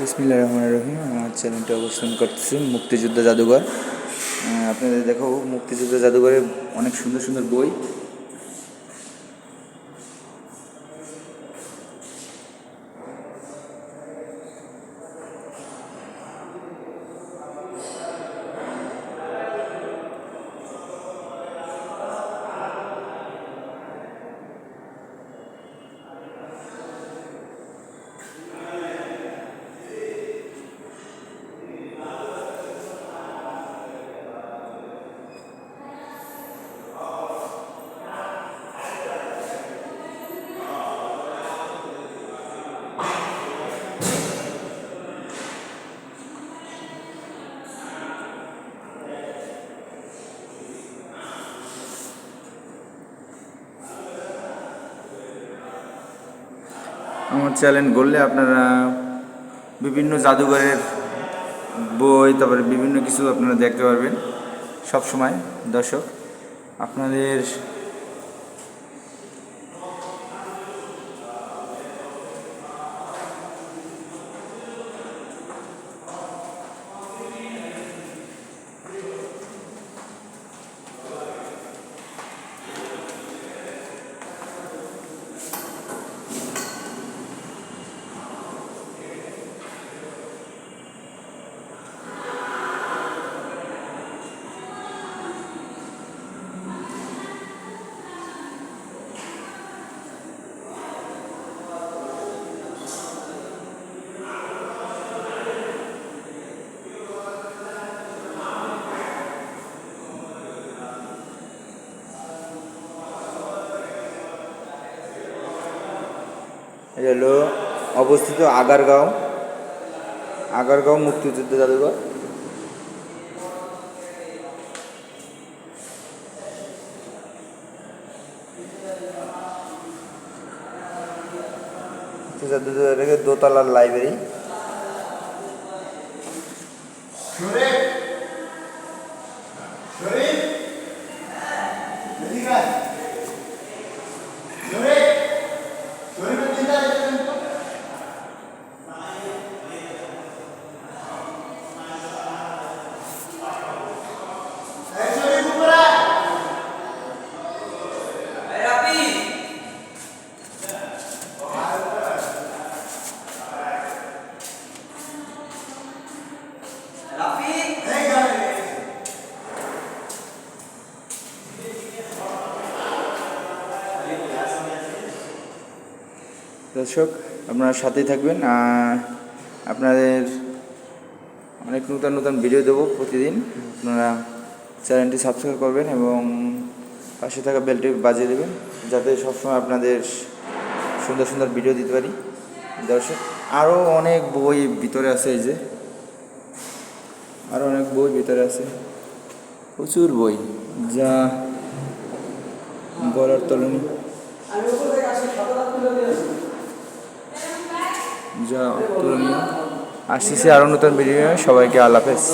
বিসমিল্লা রহমান রহিম। আমার চ্যানেলটা অবস্থান করতেছি মুক্তিযুদ্ধ জাদুঘর। আপনাদের দেখো, মুক্তিযুদ্ধ জাদুঘরে অনেক সুন্দর সুন্দর বই। আমার চ্যালেঞ্জ গড়লে আপনারা বিভিন্ন জাদুঘরের বই, তারপরে বিভিন্ন কিছু আপনারা দেখতে পারবেন সব সময় দর্শক, আপনাদের এটা হলো অবস্থিত আগারগাঁও। আগারগাঁও মুক্তিযুদ্ধ জাদুঘর। দোতলার লাইব্রেরি দর্শক আপনারা সাথেই থাকবেন। আর আপনাদের অনেক নতুন নতুন ভিডিও দেবো প্রতিদিন। আপনারা চ্যানেলটি সাবস্ক্রাইব করবেন এবং পাশে থাকা বেলটি বাজিয়ে দেবেন যাতে সবসময় আপনাদের সুন্দর সুন্দর ভিডিও দিতে পারি। দর্শক আরও অনেক বই ভিতরে আছে এই যে। আরও অনেক বই ভিতরে আছে। প্রচুর বই। যা বলার তলনি। যা অতুলনীয়। আসতেছি আরও নতুন ভিডিও সবাইকে আল্লাহ হাফেজ।